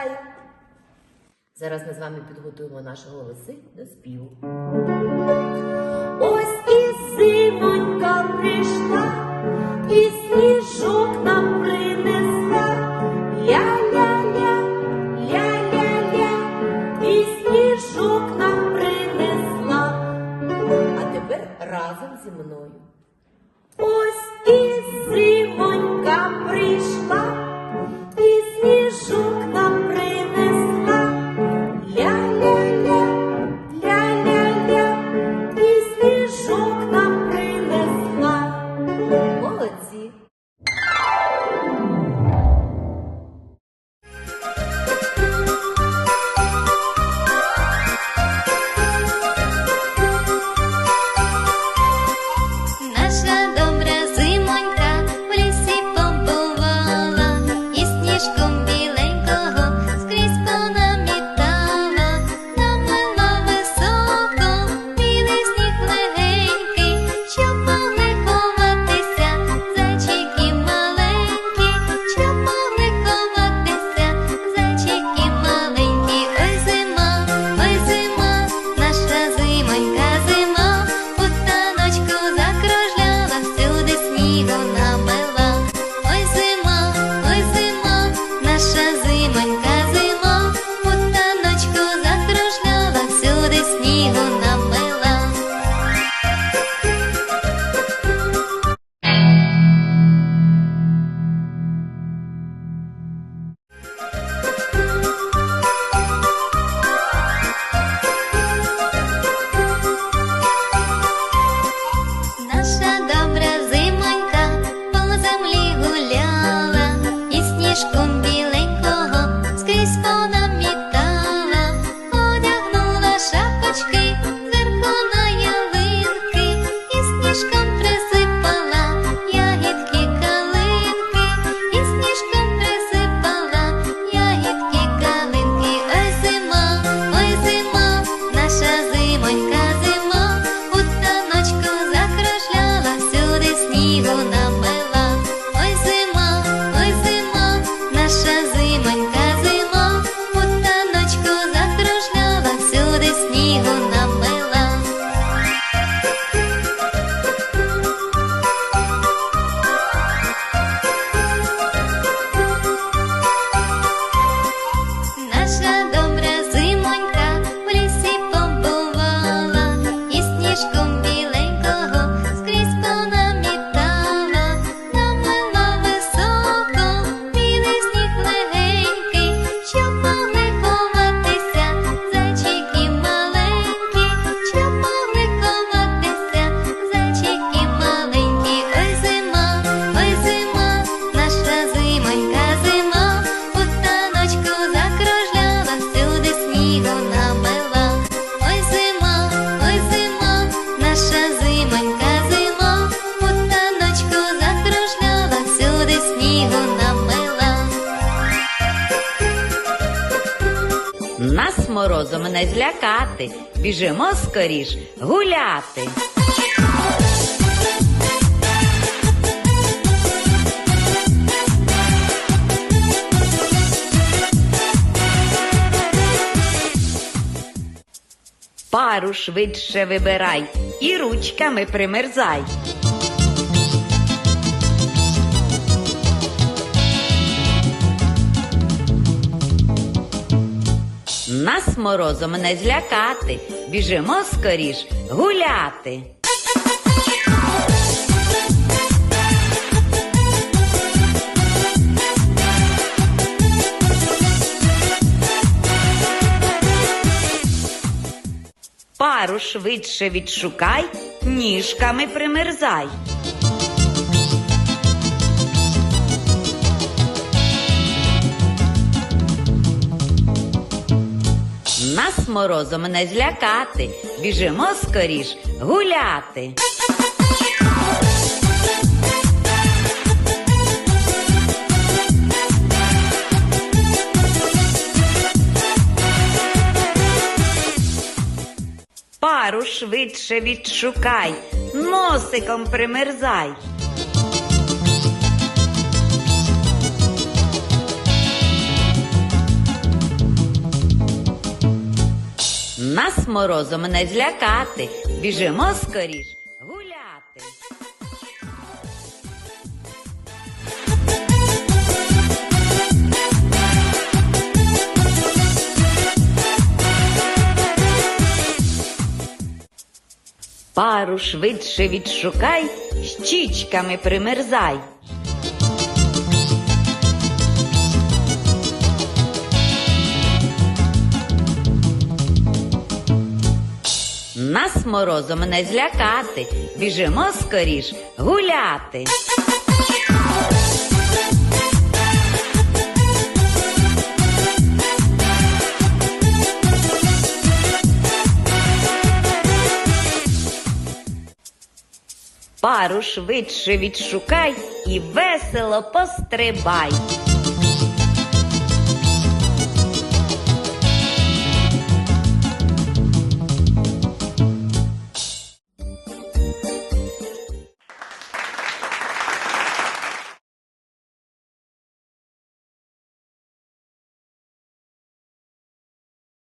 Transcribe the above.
Вітаю! Зараз ми з вами підготуємо нашого лиси до співу. Ось і зимонька прийшла, і сніжок нам принесла. Ля-ля-ля, ля-ля-ля, і сніжок нам принесла. А тепер разом зі мною. Не злякати, біжимо скоріш гуляти. Пару швидше вибирай і ручками примерзай. Нас морозом не злякати, біжимо скоріш гуляти. Пару швидше відшукай, ніжками примерзай. морозом не злякати, біжимо скоріш гуляти. Пару швидше відшукай, носиком примерзай. Нас морозом не злякати, біжимо скоріш гуляти. Пару швидше відшукай, щічками примерзай. Нас морозом не злякати, біжимо скоріш гуляти. Пару швидше відшукай і весело пострибай.